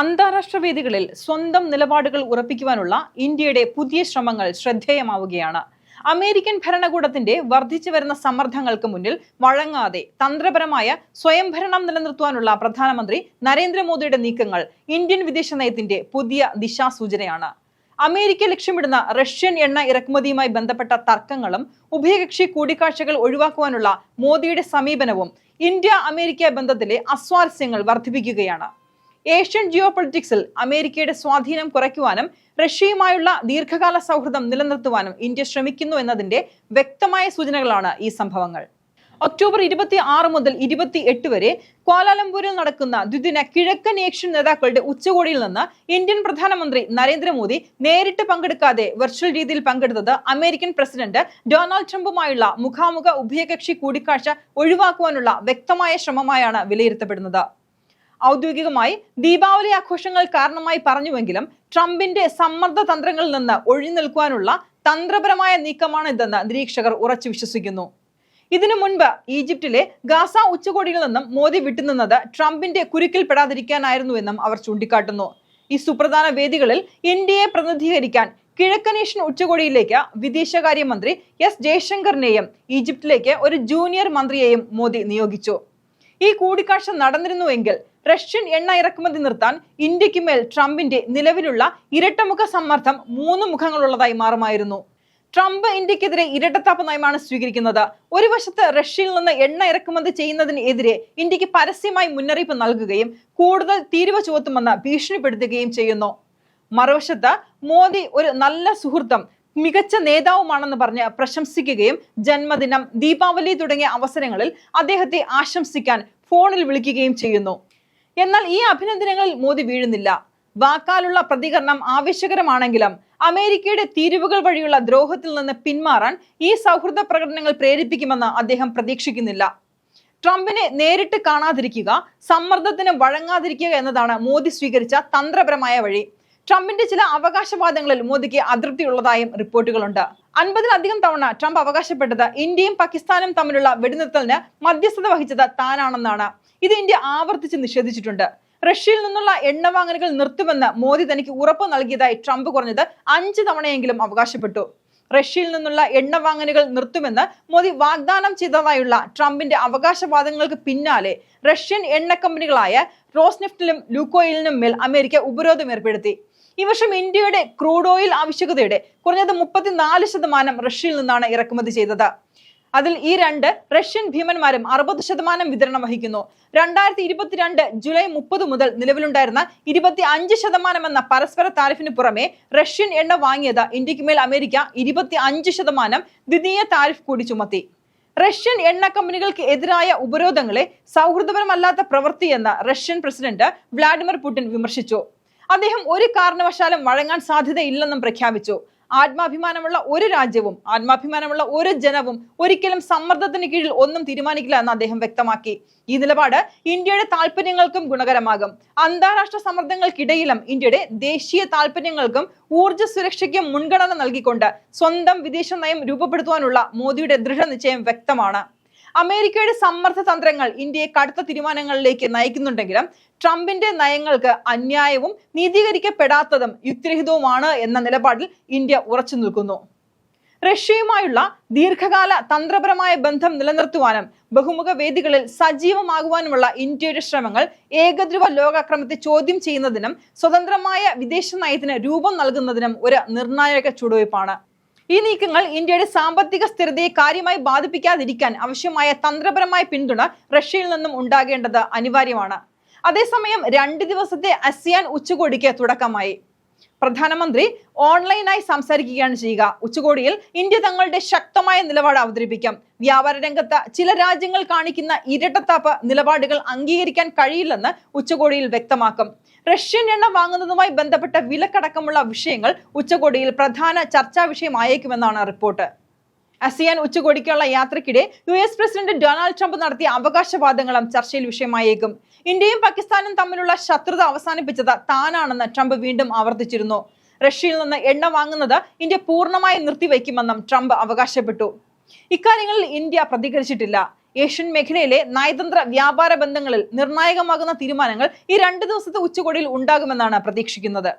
അന്താരാഷ്ട്ര വേദികളിൽ സ്വന്തം നിലപാടുകൾ ഉറപ്പിക്കുവാനുള്ള ഇന്ത്യയുടെ പുതിയ ശ്രമങ്ങൾ ശ്രദ്ധേയമാവുകയാണ്. അമേരിക്കൻ ഭരണകൂടത്തിന്റെ വർദ്ധിച്ചു വരുന്ന സമ്മർദ്ദങ്ങൾക്ക് മുന്നിൽ വഴങ്ങാതെ തന്ത്രപരമായ സ്വയംഭരണം നിലനിർത്തുവാനുള്ള പ്രധാനമന്ത്രി നരേന്ദ്രമോദിയുടെ നീക്കങ്ങൾ ഇന്ത്യൻ വിദേശ നയത്തിന്റെ പുതിയ ദിശാസൂചനയാണ്. അമേരിക്ക ലക്ഷ്യമിടുന്ന റഷ്യൻ എണ്ണ ഇറക്കുമതിയുമായി ബന്ധപ്പെട്ട തർക്കങ്ങളും ഉഭയകക്ഷി കൂടിക്കാഴ്ചകൾ ഒഴിവാക്കുവാനുള്ള മോദിയുടെ സമീപനവും ഇന്ത്യ അമേരിക്ക ബന്ധത്തിലെ അസ്വാരസ്യങ്ങൾ വർദ്ധിപ്പിക്കുകയാണ്. ഏഷ്യൻ ജിയോ പൊളിറ്റിക്സിൽ അമേരിക്കയുടെ സ്വാധീനം കുറയ്ക്കുവാനും റഷ്യയുമായുള്ള ദീർഘകാല സൗഹൃദം നിലനിർത്തുവാനും ഇന്ത്യ ശ്രമിക്കുന്നു എന്നതിന്റെ വ്യക്തമായ സൂചനകളാണ് ഈ സംഭവങ്ങൾ. ഒക്ടോബർ ഇരുപത്തി ആറ് മുതൽ ഇരുപത്തി എട്ട് വരെ ക്വാലാലംപൂരിൽ നടക്കുന്ന ദ്വിദിന കിഴക്കൻ ഏഷ്യൻ നേതാക്കളുടെ ഉച്ചകോടിയിൽ നിന്ന് ഇന്ത്യൻ പ്രധാനമന്ത്രി നരേന്ദ്രമോദി നേരിട്ട് പങ്കെടുക്കാതെ വെർച്വൽ രീതിയിൽ പങ്കെടുത്തത് അമേരിക്കൻ പ്രസിഡന്റ് ഡൊണാൾഡ് ട്രംപുമായുള്ള മുഖാമുഖ ഉഭയകക്ഷി കൂടിക്കാഴ്ച ഒഴിവാക്കുവാനുള്ള വ്യക്തമായ ശ്രമമായാണ് വിലയിരുത്തപ്പെടുന്നത്. ഔദ്യോഗികമായി ദീപാവലി ആഘോഷങ്ങൾ കാരണമായി പറഞ്ഞുവെങ്കിലും ട്രംപിന്റെ സമ്മർദ്ദ തന്ത്രങ്ങളിൽ നിന്ന് ഒഴിഞ്ഞു നിൽക്കുവാനുള്ള തന്ത്രപരമായ നീക്കമാണ് ഇതെന്ന് നിരീക്ഷകർ ഉറച്ചു വിശ്വസിക്കുന്നു. ഇതിനു മുൻപ് ഈജിപ്തിലെ ഗാസ ഉച്ചകോടിയിൽ നിന്നും മോദി വിട്ടുനിന്നത് ട്രംപിന്റെ കുരുക്കിൽപ്പെടാതിരിക്കാനായിരുന്നുവെന്നും അവർ ചൂണ്ടിക്കാട്ടുന്നു. ഈ സുപ്രധാന വേദികളിൽ ഇന്ത്യയെ പ്രതിനിധീകരിക്കാൻ കിഴക്കനേഷ്യൻ ഉച്ചകോടിയിലേക്ക് വിദേശകാര്യമന്ത്രി എസ് ജയശങ്കറിനെയും ഈജിപ്തിലേക്ക് ഒരു ജൂനിയർ മന്ത്രിയെയും മോദി നിയോഗിച്ചു. ഈ കൂടിക്കാഴ്ച നടന്നിരുന്നുവെങ്കിൽ റഷ്യൻ എണ്ണ ഇറക്കുമതി നിർത്താൻ ഇന്ത്യയ്ക്ക് മേൽ ട്രംപിന്റെ നിലവിലുള്ള ഇരട്ടമുഖ സമ്മർദ്ദം മൂന്ന് മുഖങ്ങളുള്ളതായി മാറുമായിരുന്നു. ട്രംപ് ഇന്ത്യക്കെതിരെ ഇരട്ടത്താപ്പ് നയമാണ് സ്വീകരിക്കുന്നത്. ഒരു വശത്ത് റഷ്യയിൽ നിന്ന് എണ്ണ ഇറക്കുമതി ചെയ്യുന്നതിനെതിരെ ഇന്ത്യയ്ക്ക് പരസ്യമായി മുന്നറിയിപ്പ് നൽകുകയും കൂടുതൽ തീരുവ ചുവത്തുമെന്ന് ഭീഷണിപ്പെടുത്തുകയും ചെയ്യുന്നു. മറുവശത്ത് മോദി ഒരു നല്ല സുഹൃത്തും മികച്ച നേതാവുമാണെന്ന് പറഞ്ഞ് പ്രശംസിക്കുകയും ജന്മദിനം ദീപാവലി തുടങ്ങിയ അവസരങ്ങളിൽ അദ്ദേഹത്തെ ആശംസിക്കാൻ ഫോണിൽ വിളിക്കുകയും ചെയ്യുന്നു. എന്നാൽ ഈ അഭിനന്ദനങ്ങളിൽ മോദി വീഴുന്നില്ല. വാക്കാലുള്ള പ്രതികരണം ആവശ്യകരമാണെങ്കിലും അമേരിക്കയുടെ തീരുവകൾ വഴിയുള്ള ദ്രോഹത്തിൽ നിന്ന് പിന്മാറാൻ ഈ സൗഹൃദ പ്രകടനങ്ങൾ പ്രേരിപ്പിക്കുമെന്ന് അദ്ദേഹം പ്രതീക്ഷിക്കുന്നില്ല. ട്രംപിനെ നേരിട്ട് കാണാതിരിക്കുക സമ്മർദ്ദത്തിന് വഴങ്ങാതിരിക്കുക എന്നതാണ് മോദി സ്വീകരിച്ച തന്ത്രപരമായ വഴി. ട്രംപിന്റെ ചില അവകാശവാദങ്ങളിൽ മോദിക്ക് അതൃപ്തിയുള്ളതായും റിപ്പോർട്ടുകളുണ്ട്. അൻപതിലധികം തവണ ട്രംപ് അവകാശപ്പെട്ടത് ഇന്ത്യയും പാകിസ്ഥാനും തമ്മിലുള്ള വെടിനിർത്തലിന് മധ്യസ്ഥത വഹിച്ചത് താനാണെന്നാണ്. ഇത് ഇന്ത്യ ആവർത്തിച്ച് നിഷേധിച്ചിട്ടുണ്ട്. റഷ്യയിൽ നിന്നുള്ള എണ്ണ വാങ്ങലുകൾ നിർത്തുമെന്ന് മോദി തനിക്ക് ഉറപ്പ് നൽകിയതായി ട്രംപ് കുറഞ്ഞത് അഞ്ച് തവണയെങ്കിലും അവകാശപ്പെട്ടു. റഷ്യയിൽ നിന്നുള്ള എണ്ണ വാങ്ങലുകൾ നിർത്തുമെന്ന് മോദി വാഗ്ദാനം ചെയ്തതായുള്ള ട്രംപിന്റെ അവകാശവാദങ്ങൾക്ക് പിന്നാലെ റഷ്യൻ എണ്ണ കമ്പനികളായ റോസ്നെഫ്റ്റിലും ലൂക്കോയിലിനും മേൽ അമേരിക്ക ഉപരോധം ഏർപ്പെടുത്തി. ഈ വർഷം ഇന്ത്യയുടെ ക്രൂഡ് ഓയിൽ ആവശ്യകതയുടെ കുറഞ്ഞത് മുപ്പത്തിനാല് ശതമാനം റഷ്യയിൽ നിന്നാണ് ഇറക്കുമതി ചെയ്തത്. അതിൽ ഈ രണ്ട് റഷ്യൻ ഭീമന്മാരും അറുപത് ശതമാനം വിതരണം വഹിക്കുന്നു. രണ്ടായിരത്തി ഇരുപത്തിരണ്ട് ജൂലൈ മുപ്പത് മുതൽ നിലവിലുണ്ടായിരുന്ന ഇരുപത്തി അഞ്ച് ശതമാനം എന്ന പരസ്പര താരിഫിന് പുറമെ റഷ്യൻ എണ്ണ വാങ്ങിയത് ഇന്ത്യയ്ക്ക് മേൽ അമേരിക്ക ഇരുപത്തി അഞ്ച് ശതമാനം ദ്വിതീയ താരിഫ് കൂടി ചുമത്തി. റഷ്യൻ എണ്ണ കമ്പനികൾക്ക് എതിരായ ഉപരോധങ്ങളെ സൗഹൃദപരമല്ലാത്ത പ്രവൃത്തിയെന്ന് റഷ്യൻ പ്രസിഡന്റ് വ്ളാഡിമിർ പുടിൻ വിമർശിച്ചു. അദ്ദേഹം ഒരു കാരണവശാലും വഴങ്ങാൻ സാധ്യതയില്ലെന്നും പ്രഖ്യാപിച്ചു. ആത്മാഭിമാനമുള്ള ഒരു രാജ്യവും ആത്മാഭിമാനമുള്ള ഒരു ജനവും ഒരിക്കലും സമ്മർദ്ദത്തിന് കീഴിൽ ഒന്നും തീരുമാനിക്കില്ല എന്ന് അദ്ദേഹം വ്യക്തമാക്കി. ഈ നിലപാട് ഇന്ത്യയുടെ താല്പര്യങ്ങൾക്കും ഗുണകരമാകും. അന്താരാഷ്ട്ര സമ്മർദ്ദങ്ങൾക്കിടയിലും ഇന്ത്യയുടെ ദേശീയ താല്പര്യങ്ങൾക്കും ഊർജ സുരക്ഷയ്ക്കും മുൻഗണന നൽകിക്കൊണ്ട് സ്വന്തം വിദേശ നയം രൂപപ്പെടുത്തുവാനുള്ള മോദിയുടെ ദൃഢനിശ്ചയം വ്യക്തമാണ്. അമേരിക്കയുടെ സമ്മർദ്ദ തന്ത്രങ്ങൾ ഇന്ത്യയെ കടുത്ത തീരുമാനങ്ങളിലേക്ക് നയിക്കുന്നുണ്ടെങ്കിലും ട്രംപിന്റെ നയങ്ങൾക്ക് അന്യായവും നീതീകരിക്കപ്പെടാത്തതും യുക്തിരഹിതവുമാണ് എന്ന നിലപാടിൽ ഇന്ത്യ ഉറച്ചു നിൽക്കുന്നു. റഷ്യയുമായുള്ള ദീർഘകാല തന്ത്രപരമായ ബന്ധം നിലനിർത്തുവാനും ബഹുമുഖ വേദികളിൽ സജീവമാകുവാനുമുള്ള ഇന്ത്യയുടെ ശ്രമങ്ങൾ ഏകദ്രുവ ലോകാക്രമത്തെ ചോദ്യം ചെയ്യുന്നതിനും സ്വതന്ത്രമായ വിദേശ നയത്തിന് രൂപം നൽകുന്നതിനും ഒരു നിർണായക ചുവടുവയ്പ്പാണ്. ഈ നീക്കങ്ങൾ ഇന്ത്യയുടെ സാമ്പത്തിക സ്ഥിരതയെ കാര്യമായി ബാധിപ്പിക്കാതിരിക്കാൻ ആവശ്യമായ തന്ത്രപരമായ പിന്തുണ റഷ്യയിൽ നിന്നും ഉണ്ടാകേണ്ടത് അനിവാര്യമാണ്. അതേസമയം രണ്ട് ദിവസത്തെ അസിയാൻ ഉച്ചകോടിക്ക് തുടക്കമായി. പ്രധാനമന്ത്രി ഓൺലൈനായി സംസാരിക്കുകയാണ് ചെയ്യുക. ഉച്ചകോടിയിൽ ഇന്ത്യ തങ്ങളുടെ ശക്തമായ നിലപാട് അവതരിപ്പിക്കും. വ്യാപാര രംഗത്ത് ചില രാജ്യങ്ങൾ കാണിക്കുന്ന ഇരട്ടത്താപ്പ് നിലപാടുകൾ അംഗീകരിക്കാൻ കഴിയില്ലെന്ന് ഉച്ചകോടിയിൽ വ്യക്തമാക്കും. റഷ്യൻ എണ്ണ വാങ്ങുന്നതുമായി ബന്ധപ്പെട്ട വിലക്കടക്കമുള്ള വിഷയങ്ങൾ ഉച്ചകോടിയിൽ പ്രധാന ചർച്ചാ വിഷയമായേക്കുമെന്നാണ് റിപ്പോർട്ട്. അസിയാൻ ഉച്ചകോടിക്കുള്ള യാത്രക്കിടെ U S president Donald Trump നടത്തിയ അവകാശവാദങ്ങളും ചർച്ചയിൽ വിഷയമായേക്കും. ഇന്ത്യയും പാകിസ്ഥാനും തമ്മിലുള്ള ശത്രുത അവസാനിപ്പിച്ചത് താനാണെന്ന് ട്രംപ് വീണ്ടും ആവർത്തിച്ചിരുന്നു. റഷ്യയിൽ നിന്ന് എണ്ണ വാങ്ങുന്നത് ഇന്ത്യ പൂർണമായി നിർത്തിവെക്കുമെന്നും ട്രംപ് അവകാശപ്പെട്ടു. ഇക്കാര്യങ്ങളിൽ ഇന്ത്യ പ്രതികരിച്ചിട്ടില്ല. ഏഷ്യൻ മേഖലയിലെ നയതന്ത്ര വ്യാപാര ബന്ധങ്ങളിൽ നിർണായകമാകുന്ന തീരുമാനങ്ങൾ ഈ രണ്ട് ദിവസത്തെ ഉച്ചകോടിയിൽ ഉണ്ടാകുമെന്നാണ് പ്രതീക്ഷിക്കുന്നത്.